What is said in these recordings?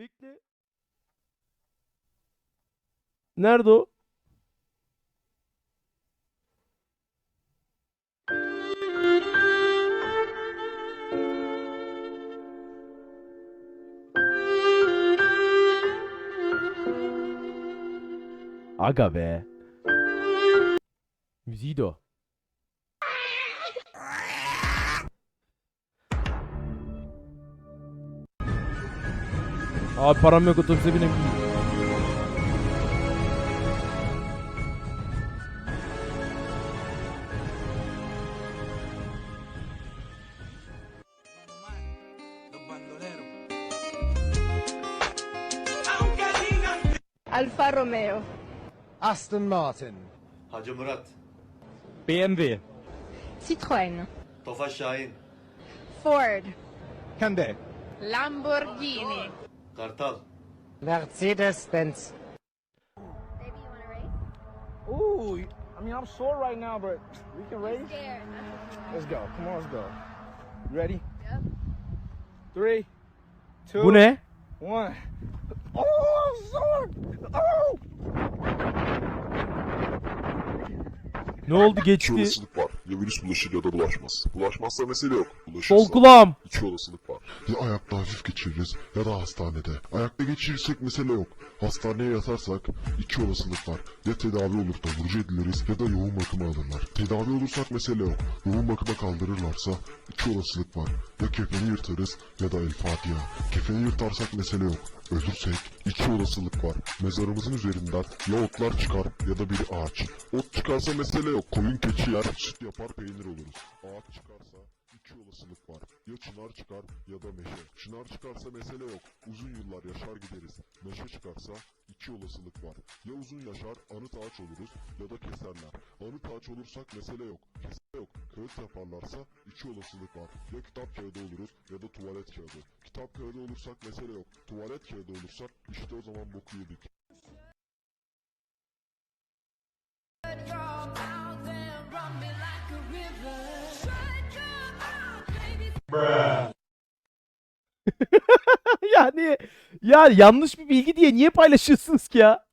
Bekle. Nerede o? Aga be. Müziği de o. Abi param yok otobüse bandoleros. Alfa Romeo. Aston Martin. Hacı Murat, BMW. Citroën. Tofaş Şahin, Ford. Hyundai. Lamborghini. Kartal, Mercedes-Benz. Ooh, I mean, I'm sore right now, but we can race. Let's go. Come on, let's go. You ready? Yep. Three, two, Bu ne? one. Oh, I'm sore. Oh! Ne oldu İki geçti? olasılık var. Ya virüs bulaşır ya da bulaşmaz. Bulaşmazsa mesele yok. Bulaşırsa Sol kulağım. iki olasılık var. Ya ayakta hafif geçiririz ya da hastanede. Ayakta geçirirsek mesele yok. Hastaneye yatarsak iki olasılık var. Ya tedavi olur da vurucu ediliriz ya da yoğun bakıma alırlar. Tedavi olursak mesele yok. Yoğun bakıma kaldırırlarsa iki olasılık var. Ya kefeni yırtarız ya da el Fatiha. Kefeni yırtarsak mesele yok. Ölürsek iki olasılık var. Mezarımızın üzerinden ya otlar çıkar ya da bir ağaç. Ot çıkarsa mesele yok. Koyun keçi yer, süt yapar peynir oluruz. Ağaç çıkarsa iki olasılık var. Ya çınar çıkar ya da meşe. Çınar çıkarsa mesele yok. Uzun yıllar yaşar gideriz. Meşe çıkarsa iki olasılık var. Ya uzun yaşar anıt ağaç oluruz ya da keserler. Anıt ağaç olursak mesele yok. Kesme yok. Kağıt yaparlarsa iki olasılık var. Ya kitap kağıdı oluruz ya da tuvalet kağıdı. Kitap kağıdı olursak mesele yok. Tuvalet kağıdı olursak işte o zaman boku yedik. ya niye? Ya yanlış bir bilgi diye niye paylaşıyorsunuz ki ya?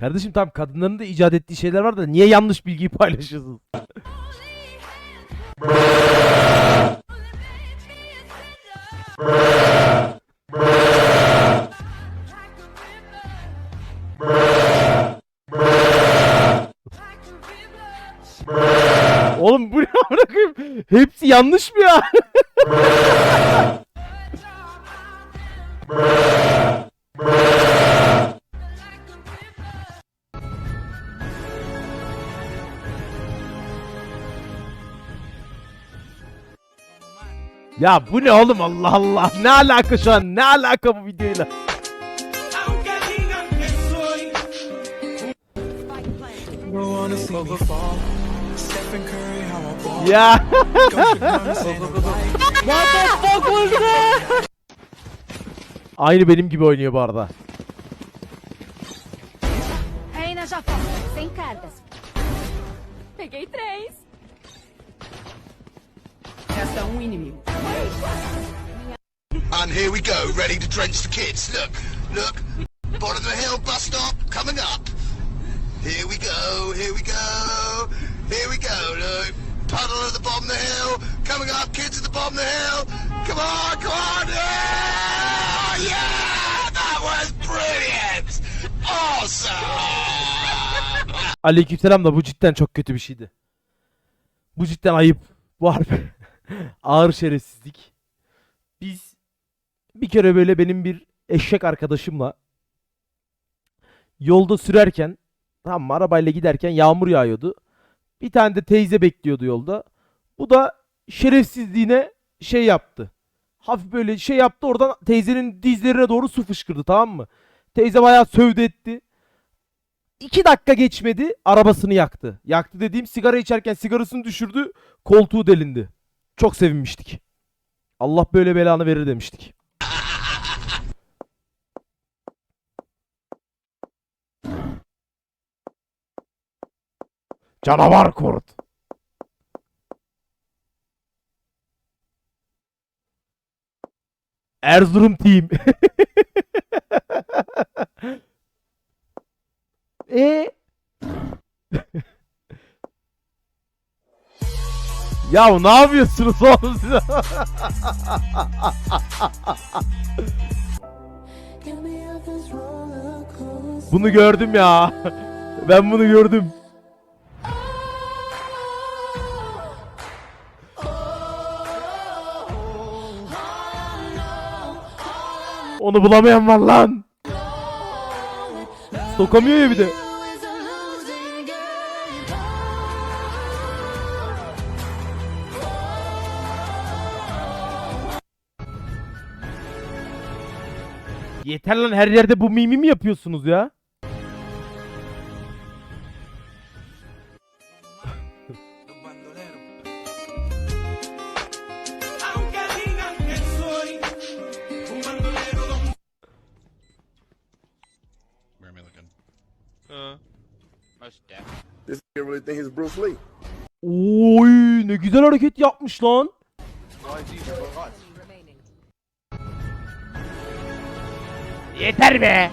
Kardeşim tam kadınların da icat ettiği şeyler var da niye yanlış bilgiyi paylaşıyorsunuz? Oğlum bu ne amına koyayım? Hepsi yanlış mı ya? ya bu ne oğlum Allah Allah? Ne alaka şu an? Ne alaka bu videoyla? Stephen Curry, how I ball. Ya. Don't you understand why? Aynı benim gibi oynuyor bu arada. Reina já foi. Sem cartas. Peguei três. Resta um inimigo. And here we go, ready to drench the kids. Look, look. Bottom of the hill bus stop coming up. Here we go, here we go. Here we go, look. Puddle at the bottom of the hill. Coming up, kids at the bottom of the hill. Come on, come on. Yeah! yeah! That was brilliant! Awesome! Aleykümselam da bu cidden çok kötü bir şeydi. Bu cidden ayıp. Bu harbi ağır şerefsizlik. Biz bir kere böyle benim bir eşek arkadaşımla yolda sürerken tamam mı arabayla giderken yağmur yağıyordu. Bir tane de teyze bekliyordu yolda. Bu da şerefsizliğine şey yaptı. Hafif böyle şey yaptı oradan teyzenin dizlerine doğru su fışkırdı tamam mı? Teyze bayağı sövdü etti. İki dakika geçmedi arabasını yaktı. Yaktı dediğim sigara içerken sigarasını düşürdü koltuğu delindi. Çok sevinmiştik. Allah böyle belanı verir demiştik. Canavar kurt. Erzurum team. e Ya ne yapıyorsunuz oğlum siz? bunu gördüm ya. Ben bunu gördüm. Onu bulamayan var lan. Sokamıyor ya bir de. Yeter lan her yerde bu mimi mi yapıyorsunuz ya? Oy ne güzel hareket yapmış lan. Yeter be.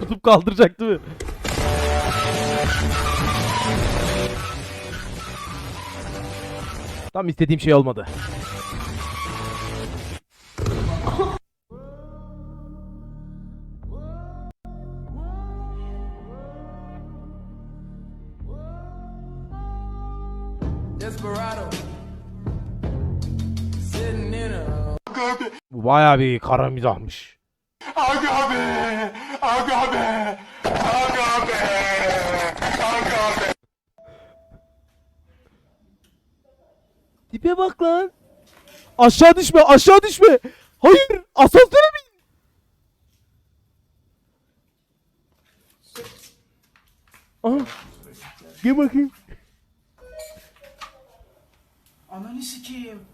Tutup kaldıracak değil mi? Tam istediğim şey olmadı. Bu bayağı bir kara mizahmış. Aga be! Aga be! Aga be! Aga be! Tipe bak lan. Aşağı düşme, aşağı düşme. Hayır, asansöre bin. Aha. Gel bakayım. Ananı sikeyim.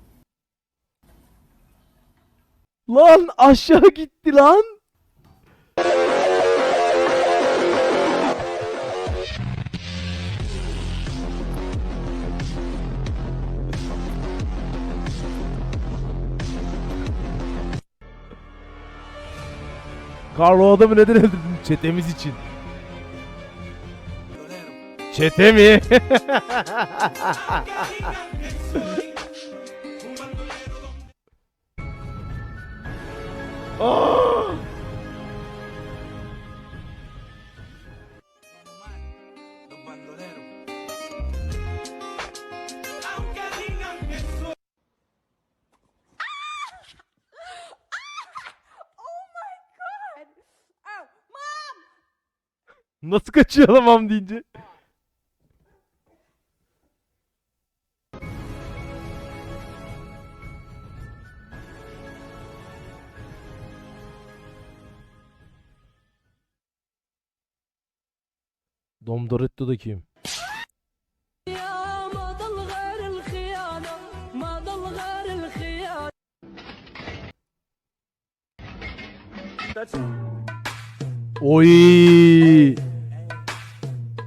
Lan aşağı gitti lan. Karlo o adamı neden öldürdün? Çetemiz için. Çete mi? Nasıl kaçıyor alamam deyince? Dom Doretto da kim? Oy!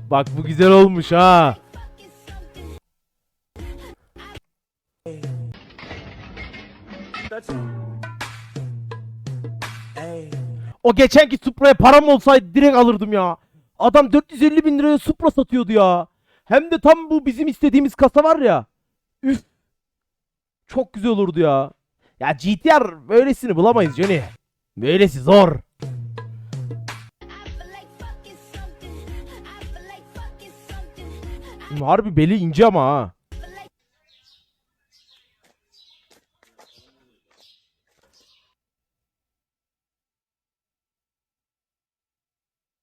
Bak bu güzel olmuş ha. O geçenki Supra'ya param olsaydı direkt alırdım ya. Adam 450 bin liraya Supra satıyordu ya. Hem de tam bu bizim istediğimiz kasa var ya. Üf. Çok güzel olurdu ya. Ya GTR böylesini bulamayız Johnny. Böylesi zor. Harbi beli ince ama ha.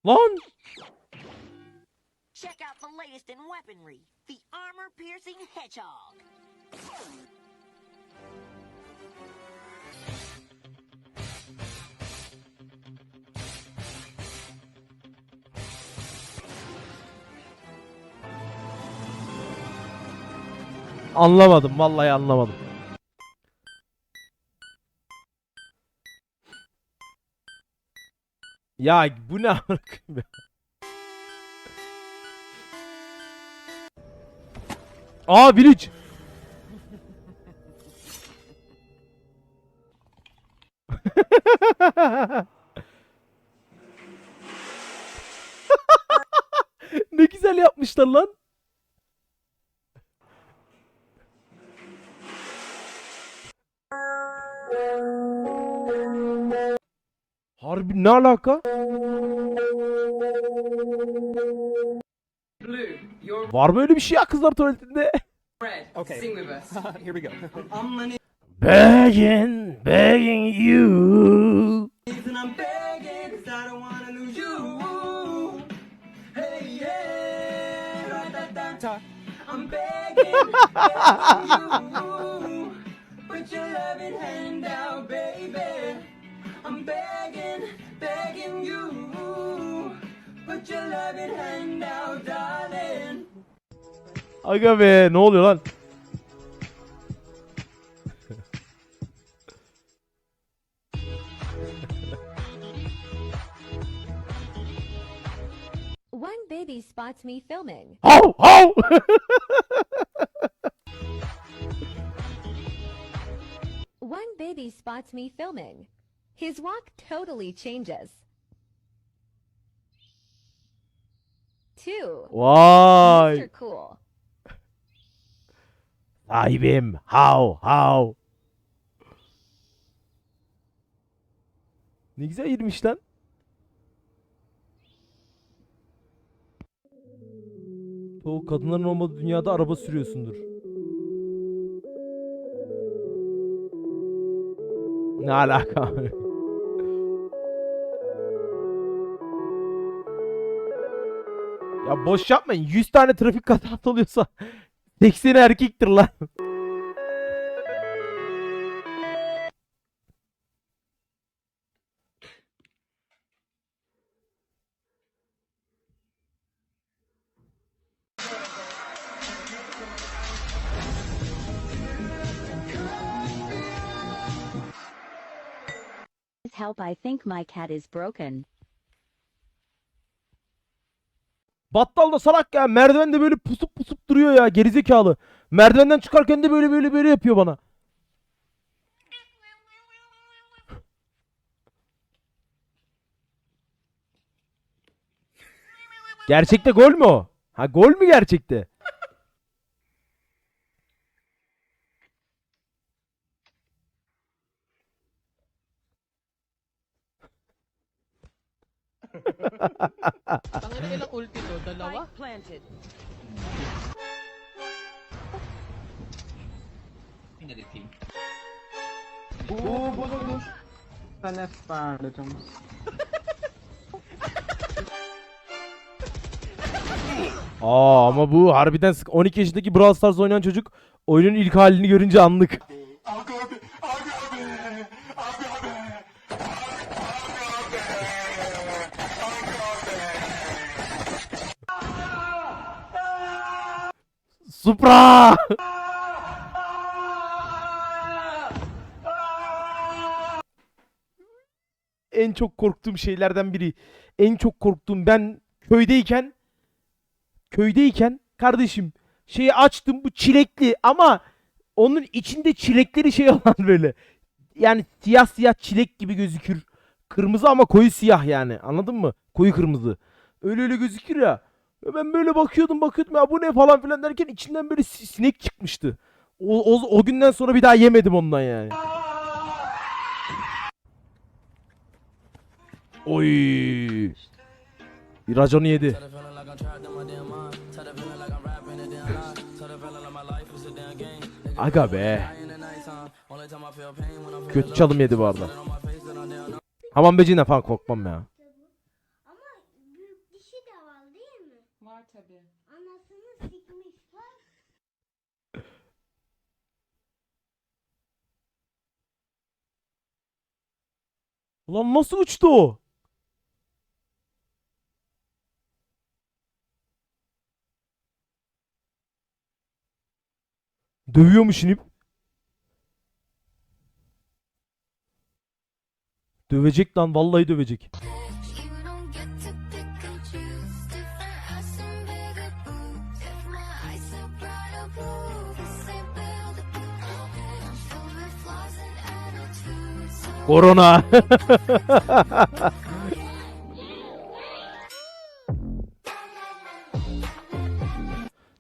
Lan latest in weaponry, the armor-piercing hedgehog. anlamadım vallahi anlamadım. Ya bu ne amına Aa Village. ne güzel yapmışlar lan. Harbi ne alaka? Var mı öyle bir şey ya kızlar tuvaletinde? Okay. Sing with us. Here we go. Begging, begging you. I'm begging 'cause I don't wanna lose you. Hey, yeah. Ra-da-da. I'm begging, begging you. Put your loving hand out, baby. I'm begging, begging you. Put your loving hand out, darling. Aga be ne oluyor lan? One baby spots me filming. Hav hav. One baby spots me filming. His walk totally changes. Two. Vay. Mr. Cool. Sahibim. Hav hav. Ne güzel girmiş lan. O kadınların olmadığı dünyada araba sürüyorsundur. Ne alaka? ya boş yapmayın. 100 tane trafik kazası oluyorsa 80'i erkektir lan. Help, I think my cat is broken. Battal da salak ya. Merdivende böyle pusup pusup duruyor ya. Gerizekalı. Merdivenden çıkarken de böyle böyle böyle yapıyor bana. Gerçekte gol mü o? Ha gol mü gerçekte? planted. Aa ama bu harbiden sık. 12 yaşındaki Brawl Stars oynayan çocuk oyunun ilk halini görünce anlık. Supra! en çok korktuğum şeylerden biri. En çok korktuğum ben köydeyken köydeyken kardeşim şeyi açtım bu çilekli ama onun içinde çilekleri şey olan böyle. Yani siyah siyah çilek gibi gözükür. Kırmızı ama koyu siyah yani. Anladın mı? Koyu kırmızı. Öyle öyle gözükür ya. Ve Ben böyle bakıyordum bakıyordum ya bu ne falan filan derken içinden böyle si- sinek çıkmıştı. O, o, o günden sonra bir daha yemedim ondan yani. Oy. Raconu yedi. Aga be. Kötü çalım yedi bu arada. Hamam böceğinden falan korkmam ya. Ama büyük dişi de var değil mi? Var tabii. Anasını sikmişler. Ulan nasıl uçtu o? Dövüyormuş inip. Dövecek lan vallahi dövecek. Korona.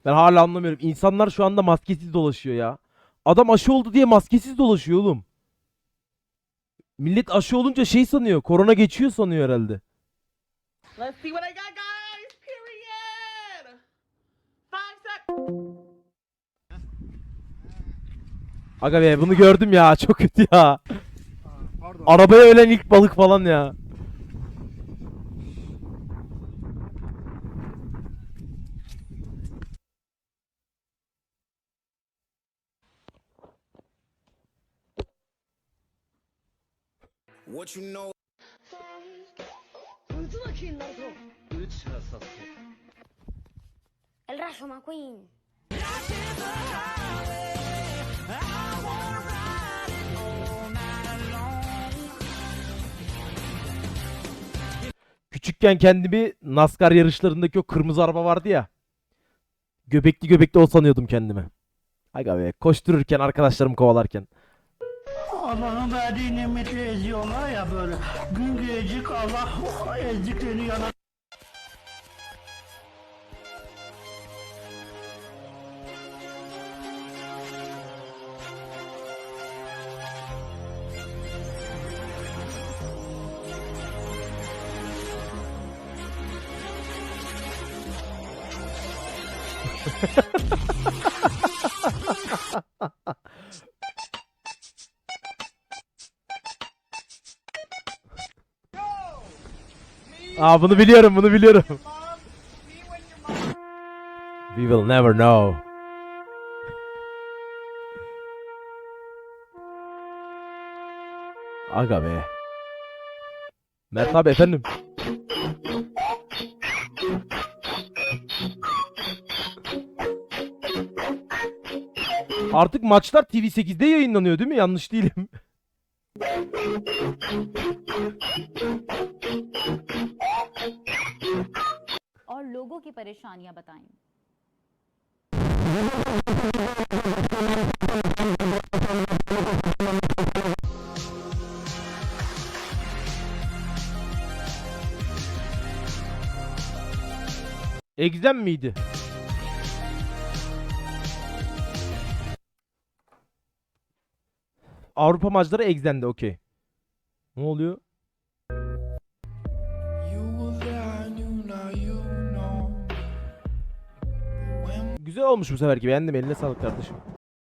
ben hala anlamıyorum. İnsanlar şu anda maskesiz dolaşıyor ya. Adam aşı oldu diye maskesiz dolaşıyor oğlum. Millet aşı olunca şey sanıyor. Korona geçiyor sanıyor herhalde. Let's see what I got, guys. Period. Five seconds. Aga be bunu gördüm ya. Çok kötü ya. Arabaya ölen ilk balık falan ya. What you know? El rayo McQueen. Küçükken kendimi NASCAR yarışlarındaki o kırmızı araba vardı ya. Göbekli göbekli o sanıyordum kendimi. Aga be koştururken arkadaşlarım kovalarken. Allah'ın verdiği nimeti eziyorlar ya böyle. Gün gelecek Allah o ezdiklerini yana Aa bunu biliyorum bunu biliyorum. We will never know. Aga be. Mert abi efendim. Artık maçlar TV8'de yayınlanıyor değil mi? Yanlış değilim. और लोगों की परेशानियां बताएं Egzem miydi? Avrupa maçları Exxen'de okey. Ne oluyor? Güzel olmuş bu seferki beğendim eline sağlık kardeşim.